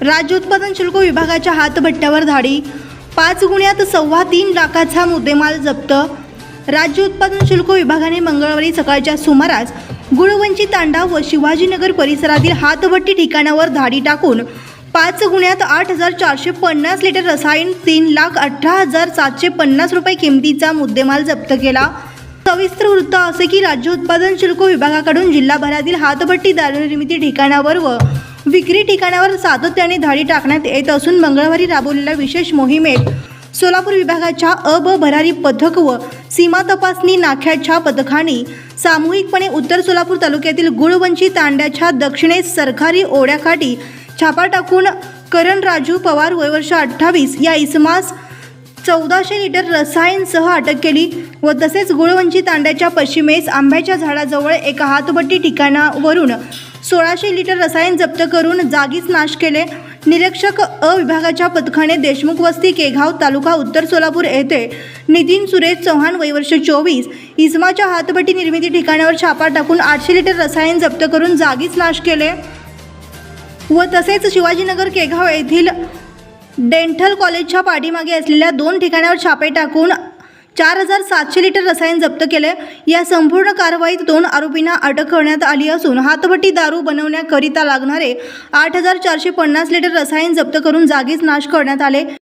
राज्य उत्पादन शुल्क विभागाच्या हातभट्ट्यावर धाडी. पाच गुण्यात सव्वा तीन लाखाचा मुद्देमाल जप्त. राज्य उत्पादन शुल्क विभागाने मंगळवारी सकाळच्या सुमारास गुळवंची तांडा व शिवाजीनगर परिसरातील हातभट्टी ठिकाणावर धाडी टाकून पाच गुण्यात आठ हजार चारशे पन्नास लिटर रसायन तीन लाख अठरा हजार सातशे पन्नास रुपये किमतीचा मुद्देमाल जप्त केला. सविस्तर वृत्त असे की राज्य उत्पादन शुल्क विभागाकडून जिल्हाभरातील हातभट्टी दारू निर्मिती ठिकाणावर व विक्री ठिकाणावर सातत्याने धाडी टाकण्यात येत असून मंगळवारी राबवलेल्या विशेष मोहिमेत सोलापूर विभागाच्या अ ब भरारी पथक व सीमा तपासणी नाख्याच्या पथकाने सामूहिकपणे उत्तर सोलापूर तालुक्यातील गुळवंची तांड्याच्या दक्षिणेस सरकारी ओढ्याकाठी छापा टाकून करण राजू पवार वयवर्ष अठ्ठावीस या इसमास चौदाशे लिटर रसायनसह अटक केली व तसेच गुळवंची तांड्याच्या पश्चिमेस आंब्याच्या झाडाजवळ एका हातभट्टी ठिकाणावरून सोळाशे लिटर रसायन जप्त करून जागीच नाश केले. निरीक्षक अ विभागाच्या पथकाने देशमुख वस्ती केघाव तालुका उत्तर सोलापूर येथे नितीन सुरेश चव्हाण वयवर्ष चोवीस इस्माच्या हातभटी निर्मिती ठिकाणावर छापा टाकून आठशे लिटर रसायन जप्त करून जागीच नाश केले. व तसेच शिवाजीनगर केगाव येथील डेंटल कॉलेजच्या पाठीमागे असलेल्या दोन ठिकाणावर छापे टाकून चार हजार सातशे लिटर रसायन जप्त केले या संपूर्ण कारवाईत दोन आरोपींना अटक करण्यात आली असून हातभट्टी दारू बनवण्याकरिता लागणारे आठ हजार चारशे पन्नास लिटर रसायन जप्त करून जागीच नाश करण्यात आले.